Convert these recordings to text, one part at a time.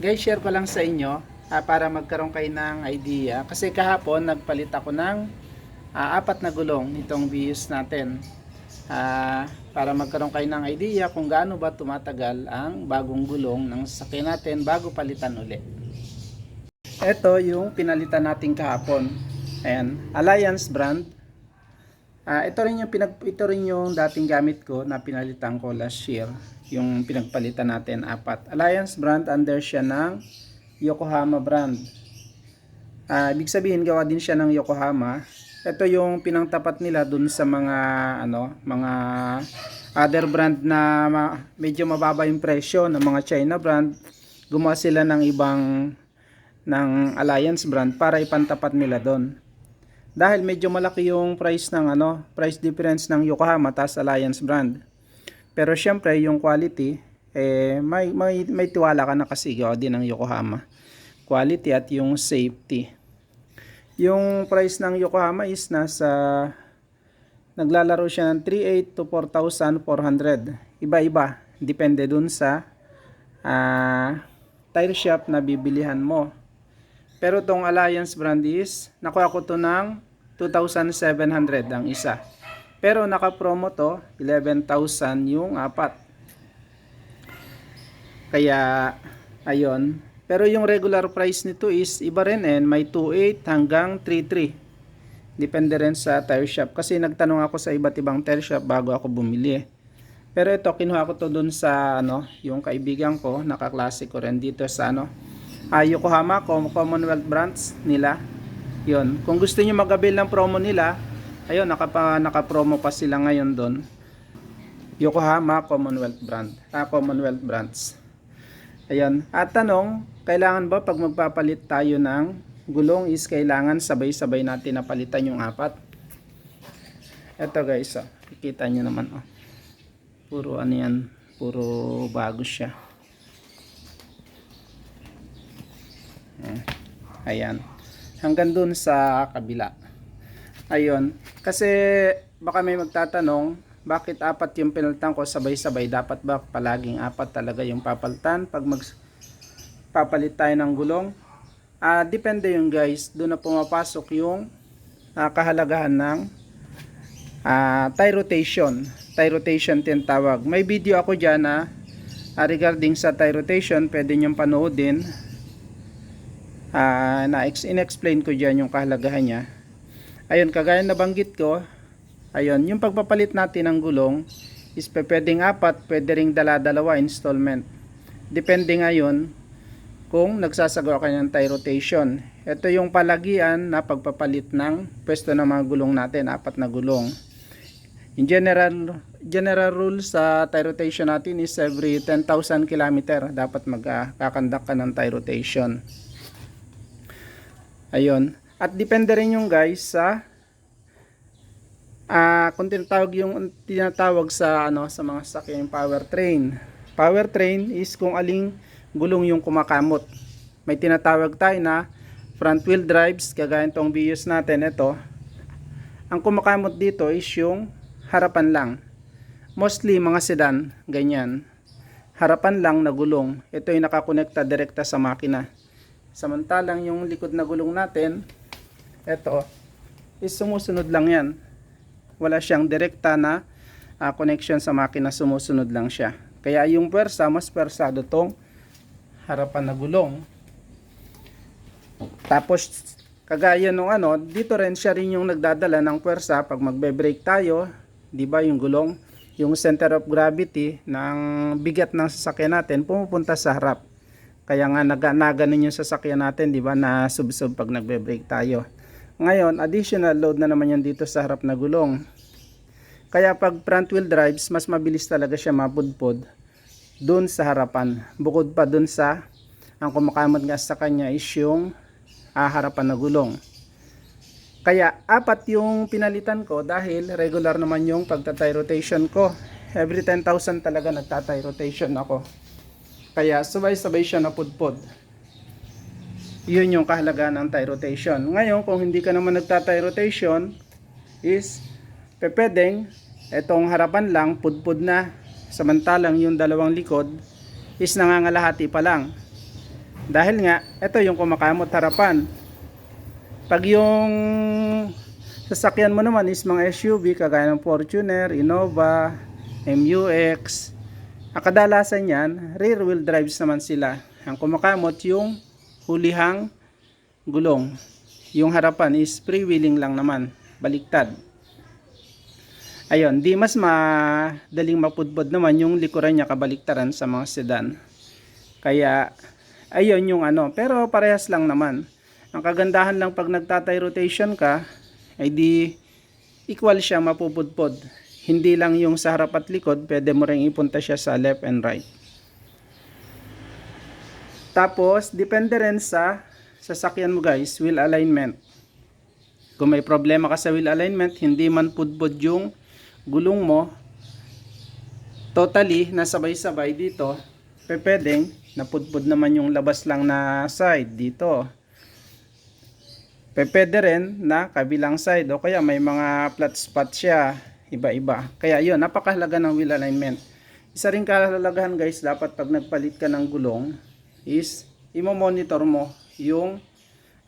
Guys, share ko lang sa inyo ah, para magkaroon kayo ng idea. Kasi kahapon, nagpalit ako ng ah, apat na gulong nitong Vios natin. Ah, para magkaroon kayo ng idea kung gaano ba tumatagal ang bagong gulong ng sasakyan natin bago palitan uli. Ito yung pinalitan natin kahapon. Ayan, Alliance brand. Ah, ito rin yung pinag ito rin yung dating gamit ko na pinalitan ko last year, yung pinagpalitan natin apat. Alliance brand under siya ng Yokohama brand. Ah, ibig sabihin gawa din siya ng Yokohama. Ito yung pinangtapat nila dun sa mga ano, mga other brand na ma- medyo mababa yung presyo ng mga China brand. Gumawa sila ng ibang ng Alliance brand para ipantapat nila doon. Dahil medyo malaki yung price ng ano, price difference ng Yokohama tas Alliance brand. Pero syempre yung quality eh may may, may tiwala ka na kasi gawa din ng Yokohama. Quality at yung safety. Yung price ng Yokohama is nasa naglalaro siya ng 3.8 to 4,400. Iba-iba. Depende dun sa ah, tire shop na bibilihan mo. Pero tong Alliance brand is, nakuha ko to ng 2,700 ang isa. Pero naka-promo to, 11,000 yung apat. Kaya, ayon. Pero yung regular price nito is, iba rin eh, may 2,800 hanggang 3,300. Depende rin sa tire shop. Kasi nagtanong ako sa iba't ibang tire shop bago ako bumili. Pero ito, kinuha ko to dun sa, ano, yung kaibigan ko, nakaklase ko rin dito sa, ano, ah, Yokohama Com- Commonwealth branch nila. Yun. Kung gusto niyo mag-avail ng promo nila, ayun, nakapa, naka-promo pa sila ngayon doon. Yokohama Commonwealth brand. Ah, Commonwealth branch. Ayun. At tanong, kailangan ba pag magpapalit tayo ng gulong is kailangan sabay-sabay natin na palitan yung apat? Ito guys, oh. Kikita nyo naman, oh. Puro ano yan, puro bago siya. Ayan. Hanggang dun sa kabila. Ayun. Kasi baka may magtatanong, bakit apat yung pinalitan ko sabay-sabay? Dapat ba palaging apat talaga yung papalitan pag mag papalit tayo ng gulong? Ah, depende yung guys. Doon na pumapasok yung ah, kahalagahan ng ah, tire rotation. Tire rotation tinatawag. May video ako dyan na ah, regarding sa tire rotation. Pwede nyo panoodin ah na ex in-explain ko diyan yung kahalagahan niya. Ayun, kagaya na banggit ko, ayun, yung pagpapalit natin ng gulong is pwedeng apat, pwede ring dala-dalawa installment. Depende ngayon kung nagsasagawa ka ng tire rotation. Ito yung palagian na pagpapalit ng pwesto ng mga gulong natin, apat na gulong. In general, general rule sa tire rotation natin is every 10,000 km dapat magkakandak ka ng tire rotation. Ayun. At depende rin yung guys sa ah kung tinatawag yung tinatawag sa ano sa mga sasakyan yung powertrain. Powertrain is kung aling gulong yung kumakamot. May tinatawag tayo na front wheel drives kagaya nitong Vios natin ito. Ang kumakamot dito is yung harapan lang. Mostly mga sedan, ganyan. Harapan lang na gulong. Ito yung nakakonekta direkta sa makina. Samantalang yung likod na gulong natin, ito, is sumusunod lang yan. Wala siyang direkta na ah, connection sa makina, sumusunod lang siya. Kaya yung pwersa, mas pwersado tong harapan na gulong. Tapos, kagaya nung ano, dito rin siya rin yung nagdadala ng pwersa pag magbe-brake tayo, di ba yung gulong, yung center of gravity ng bigat ng sasakyan natin pumupunta sa harap. Kaya nga naga, naganon yung sasakyan natin, di ba, na sub-sub pag nagbe-brake tayo. Ngayon, additional load na naman yan dito sa harap na gulong. Kaya pag front wheel drives, mas mabilis talaga siya mapudpod doon sa harapan. Bukod pa doon sa, ang kumakamot nga sa kanya is yung ah, harapan na gulong. Kaya apat yung pinalitan ko dahil regular naman yung pagtatay rotation ko. Every 10,000 talaga nagtatay rotation ako. Kaya sabay-sabay siya napudpod. Yun yung kahalagaan ng tie rotation. Ngayon, kung hindi ka naman nagtatay rotation, is pepedeng, etong harapan lang, pudpud na. Samantalang yung dalawang likod is nangangalahati pa lang. Dahil nga, ito yung kumakamot harapan. Pag yung sasakyan mo naman is mga SUV, kagaya ng Fortuner, Innova, MUX, ang kadalasan yan, rear wheel drives naman sila. Ang kumakamot yung hulihang gulong. Yung harapan is freewheeling lang naman, baliktad. Ayun, di mas madaling mapudpod naman yung likuran niya kabaliktaran sa mga sedan. Kaya, ayun yung ano, pero parehas lang naman. Ang kagandahan lang pag nagtatay rotation ka, ay di equal siya mapupudpod. Hindi lang yung sa harap at likod, pwede mo rin ipunta siya sa left and right. Tapos, depende rin sa sasakyan mo guys, wheel alignment. Kung may problema ka sa wheel alignment, hindi man pudpod yung gulong mo, totally nasabay-sabay dito, pwedeng napudpod naman yung labas lang na side dito. Pwede rin na kabilang side o kaya may mga flat spot siya, iba-iba. Kaya yun, napakahalaga ng wheel alignment. Isa rin kahalagahan guys, dapat pag nagpalit ka ng gulong, is imo-monitor mo yung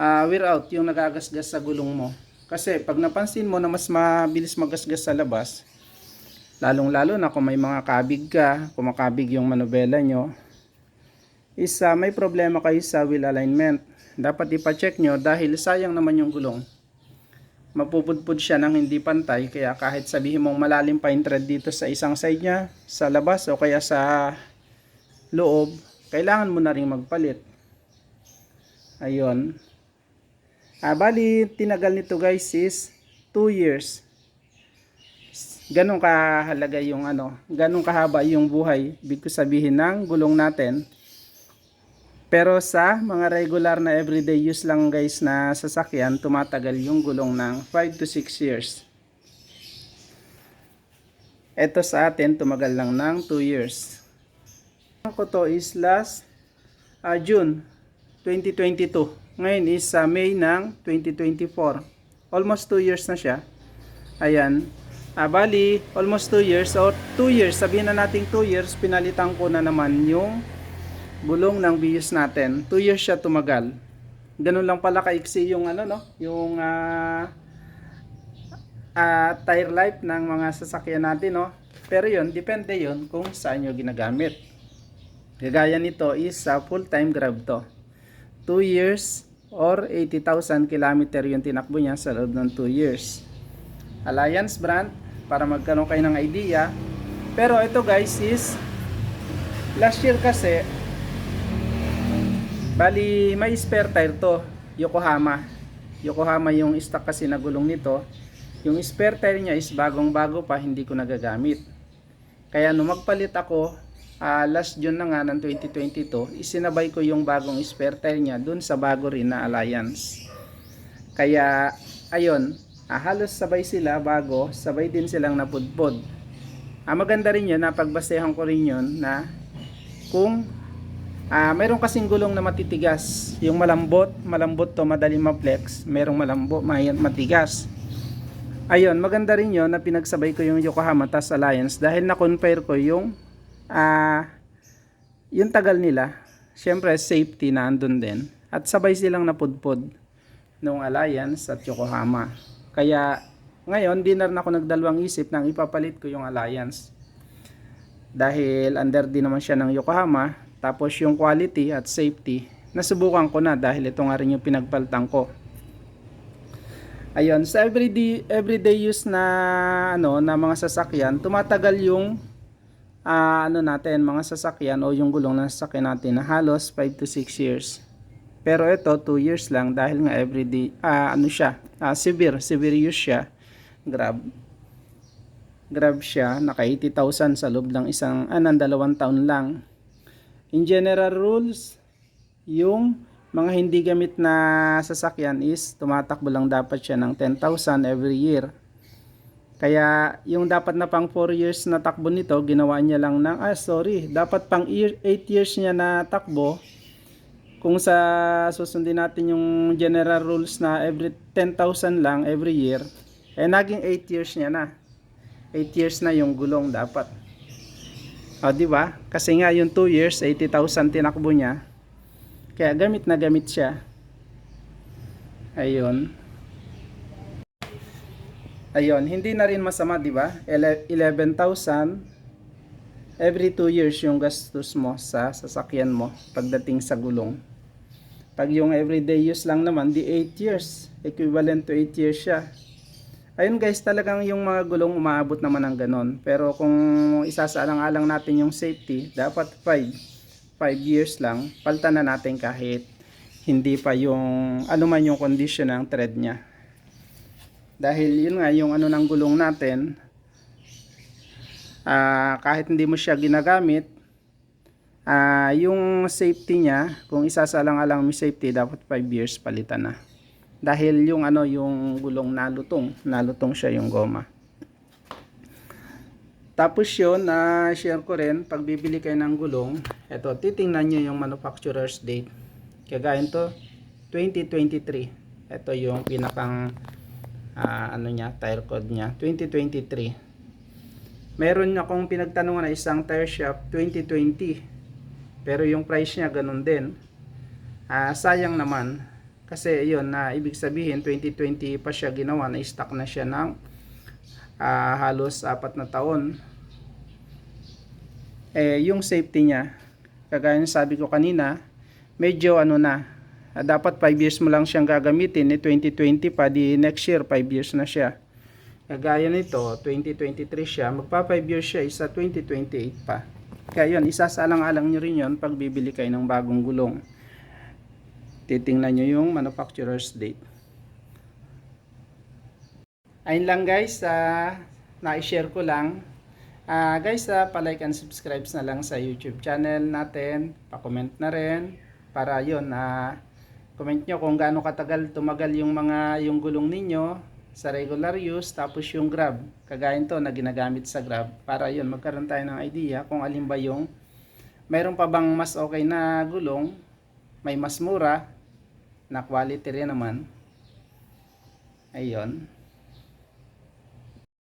ah, wear out, yung nagagasgas sa gulong mo. Kasi pag napansin mo na mas mabilis magasgas sa labas, lalong-lalo na kung may mga kabig ka, kumakabig yung manubela nyo, is ah, may problema kayo sa wheel alignment. Dapat ipacheck nyo dahil sayang naman yung gulong. Mapupudpud siya ng hindi pantay, kaya kahit sabihin mong malalim pa yung thread dito sa isang side niya, sa labas o kaya sa loob, kailangan mo na rin magpalit. Ayun. Ah, bali, tinagal nito guys is 2 years. Ganong kahalaga yung ano, ganong kahaba yung buhay, ibig ko sabihin ng gulong natin. Pero sa mga regular na everyday use lang guys na sasakyan, tumatagal yung gulong ng 5 to 6 years. Ito sa atin, tumagal lang ng 2 years. Ako to is last ah, June 2022. Ngayon is sa May ng 2024. Almost 2 years na siya. Ayan. Ah, bali, almost 2 years or 2 years, sabihin na nating 2 years, pinalitan ko na naman yung gulong ng bius natin. 2 years siya tumagal. Ganun lang pala kaiksi yung ano no, yung ah ah, tire life ng mga sasakyan natin no. Pero yun, depende yun kung saan nyo ginagamit. Gagaya nito is sa full-time grab to. 2 years or 80,000 kilometer yung tinakbo niya sa loob ng 2 years. Alliance brand para magkaroon kayo ng idea. Pero ito guys is last year kasi bali may spare tire to Yokohama. Yokohama yung stock kasi na gulong nito. Yung spare tire niya is bagong bago pa hindi ko nagagamit. Kaya nung magpalit ako ah, last June na nga ng 2022, isinabay ko yung bagong spare tire niya dun sa bago rin na Alliance. Kaya, ayun, ah, halos sabay sila bago, sabay din silang napudpod. Ah, maganda rin yun, napagbasehan ko rin yun na kung ah, mayroon kasing gulong na matitigas, yung malambot, malambot to, madali ma-flex, merong malambot, may matigas. Ayun, maganda rin yun na pinagsabay ko yung Yokohama Tas Alliance dahil na-compare ko yung ah yung tagal nila. Siyempre, safety na andun din. At sabay silang napudpod nung Alliance at Yokohama. Kaya ngayon, di na ako nagdalawang isip nang ipapalit ko yung Alliance. Dahil under din naman siya ng Yokohama. Tapos yung quality at safety, nasubukan ko na dahil ito nga rin yung pinagpaltang ko. Ayun, sa everyday everyday use na ano na mga sasakyan, tumatagal yung ah, ano natin, mga sasakyan o yung gulong ng sasakyan natin na halos 5 to 6 years. Pero ito 2 years lang dahil nga everyday ah, ano siya, ah, severe, severe use siya. Grab. Grab siya, naka 80,000 sa loob ng isang ah, ng dalawang taon lang. In general rules, yung mga hindi gamit na sasakyan is tumatakbo lang dapat siya ng 10,000 every year. Kaya yung dapat na pang 4 years na takbo nito, ginawa niya lang ng, ah sorry, dapat pang 8 years niya na takbo. Kung sa susundin natin yung general rules na every 10,000 lang every year, eh naging 8 years niya na. 8 years na yung gulong dapat. O, di ba? Kasi nga yung 2 years, 80,000 tinakbo niya. Kaya gamit na gamit siya. Ayun. Ayun, hindi na rin masama, di ba? Ele- 11,000 every 2 years yung gastos mo sa sasakyan mo pagdating sa gulong. Pag yung everyday use lang naman, di 8 years. Equivalent to 8 years siya. Ayun guys, talagang yung mga gulong umaabot naman ng ganon. Pero kung isasaalang-alang natin yung safety, dapat 5. 5 years lang. Palta na natin kahit hindi pa yung ano man yung condition ng tread niya. Dahil yun nga yung ano ng gulong natin, ah, kahit hindi mo siya ginagamit, ah, yung safety niya, kung isasalang-alang may safety, dapat 5 years palitan na. Dahil yung ano yung gulong nalutong, nalutong siya yung goma. Tapos yun, na share ko rin, pag bibili kayo ng gulong, eto, titingnan nyo yung manufacturer's date. Kagaya to, 2023. Ito yung pinakang ah, ano niya, tire code niya, 2023. Meron akong pinagtanungan na isang tire shop 2020. Pero yung price niya ganun din. Ah, sayang naman kasi yun na ibig sabihin 2020 pa siya ginawa na stock na siya ng ah, halos apat na taon. Eh yung safety niya kagaya ng sabi ko kanina medyo ano na ah, dapat 5 years mo lang siyang gagamitin eh 2020 pa di next year 5 years na siya. Kagaya nito 2023 siya magpa 5 years siya isa 2028 pa. Kaya yun, isasalang-alang nyo rin yun pag bibili kayo ng bagong gulong. Titingnan nyo yung manufacturer's date. Ayun lang guys, ah, na-share ko lang. Ah, guys, ah, palike and subscribe na lang sa YouTube channel natin. Pa-comment na rin para yun, ah, comment nyo kung gaano katagal tumagal yung mga yung gulong ninyo sa regular use tapos yung grab kagaya to na ginagamit sa grab para yun magkaroon tayo ng idea kung alin ba yung mayroon pa bang mas okay na gulong may mas mura na quality rin naman. Ayun